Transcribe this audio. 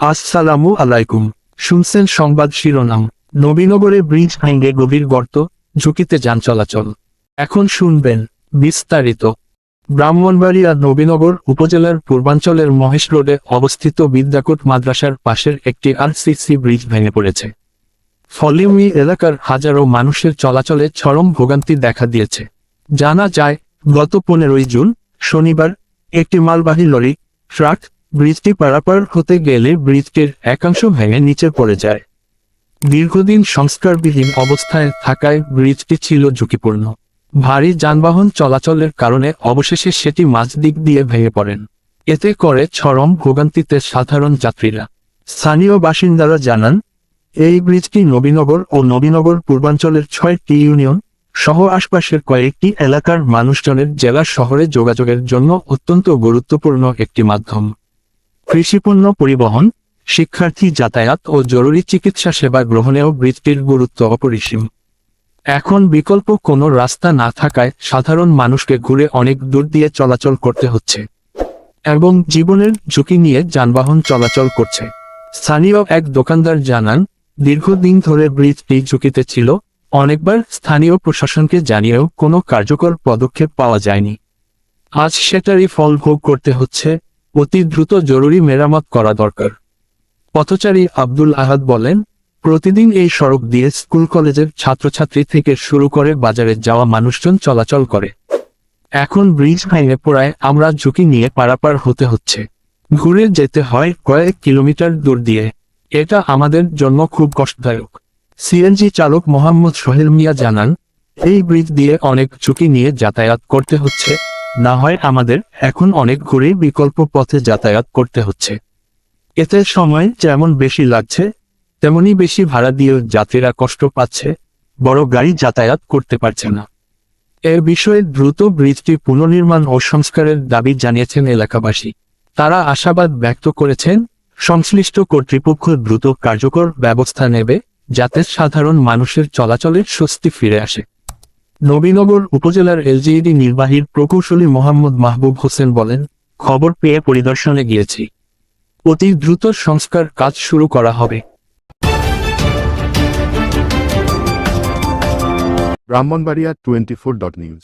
আসসালামু আলাইকুম। শুনছেন সংবাদ শিরোনাম। নবীনগরে ব্রিজ ভেঙে গভীর গর্ত, ঝুঁকিতে যান চলাচল। এখন শুনবেন বিস্তারিত। ব্রাহ্মণবাড়িয়া নবীনগর উপজেলার পূর্বাঞ্চলের মহেশ রোডে অবস্থিত বিদ্যাকোট মাদ্রাসার পাশের একটি আরসিসি ব্রিজ ভেঙে পড়েছে। ফলে ওই এলাকার হাজারো মানুষের চলাচলে চরম ভোগান্তি দেখা দিয়েছে। জানা যায়, গত পনেরোই জুন, শনিবার, একটি মালবাহী লরি, ট্রাক ব্রিজটি পারাপার হতে গেলে ব্রিজটির একাংশ ভেঙে নিচে পড়ে যায়। দীর্ঘদিন সংস্কারবিহীন অবস্থায় থাকায় ব্রিজটি ছিল ঝুঁকিপূর্ণ। ভারী যানবাহন চলাচলের কারণে অবশেষে সেটি মাঝ দিক দিয়ে ভেঙে পড়েন। এতে করে চরম ভোগান্তিতে সাধারণ যাত্রীরা। স্থানীয় বাসিন্দারা জানান, এই ব্রিজটি নবীনগর ও নবীনগর পূর্বাঞ্চলের ছয়টি ইউনিয়ন সহ আশপাশের কয়েকটি এলাকার মানুষজনের জেলা শহরে যোগাযোগের জন্য অত্যন্ত গুরুত্বপূর্ণ একটি মাধ্যম। কৃষিপণ্য পরিবহন, শিক্ষার্থী যাতায়াত ও জরুরি চিকিৎসা সেবা গ্রহণেও ব্রিজটির গুরুত্ব অপরিসীম। এখন বিকল্প কোনো রাস্তা না থাকায় সাধারণ মানুষকে ঘুরে অনেক দূর দিয়ে চলাচল করতে হচ্ছে। এবং জীবনের ঝুঁকি নিয়ে যানবাহন চলাচল করছে। স্থানীয় এক দোকানদার জানান, দীর্ঘদিন ধরে ব্রিজটি ঝুঁকিতে ছিল, অনেকবার স্থানীয় প্রশাসনকে জানিয়েও কোনো কার্যকর পদক্ষেপ পাওয়া যায়নি। আজ সেটারই ফল ভোগ করতে হচ্ছে অতি দ্রুত জরুরি মেরামত করা দরকার। পথচারী আব্দুল আহাদ বলেন, প্রতিদিন এই সড়ক দিয়ে স্কুল কলেজের ছাত্রছাত্রী থেকে শুরু করে বাজারে যাওয়া মানুষজন চলাচল করে। এখন ব্রিজ ভেঙে পড়ায় আমরা ঝুঁকি নিয়ে পারাপার হতে হচ্ছে। ঘুরে যেতে হয় কয়েক কিলোমিটার দূর দিয়ে। এটা আমাদের জন্য খুব কষ্টদায়ক। সিএনজি চালক মোহাম্মদ সোহেল মিয়া জানান, এই ব্রিজ দিয়ে অনেক ঝুঁকি নিয়ে যাতায়াত করতে হচ্ছে। না হয় আমাদের এখন অনেক ঘুরে বিকল্প পথে যাতায়াত করতে হচ্ছে। এতে সময় যেমন বেশি লাগছে, তেমনি বেশি ভাড়া দিয়েও যাত্রীরা কষ্ট পাচ্ছে, বড় গাড়ি যাতায়াত করতে পারছে না। এ বিষয়ে দ্রুত ব্রিজটি পুনর্নির্মাণ ও সংস্কারের দাবি জানিয়েছেন এলাকাবাসী। তারা আশাবাদ ব্যক্ত করেছেন, সংশ্লিষ্ট কর্তৃপক্ষ দ্রুত কার্যকর ব্যবস্থা নেবে যাতে সাধারণ মানুষের চলাচলের স্বস্তি ফিরে আসে। নবীনগর উপজেলার এলজিইডি নির্বাহীর প্রকৌশলী মোহাম্মদ মাহবুব হোসেন বলেন, খবর পেয়ে পরিদর্শনে গিয়েছি। অতি দ্রুত সংস্কার কাজ শুরু করা হবে। Brahmanbaria twenty four dot news.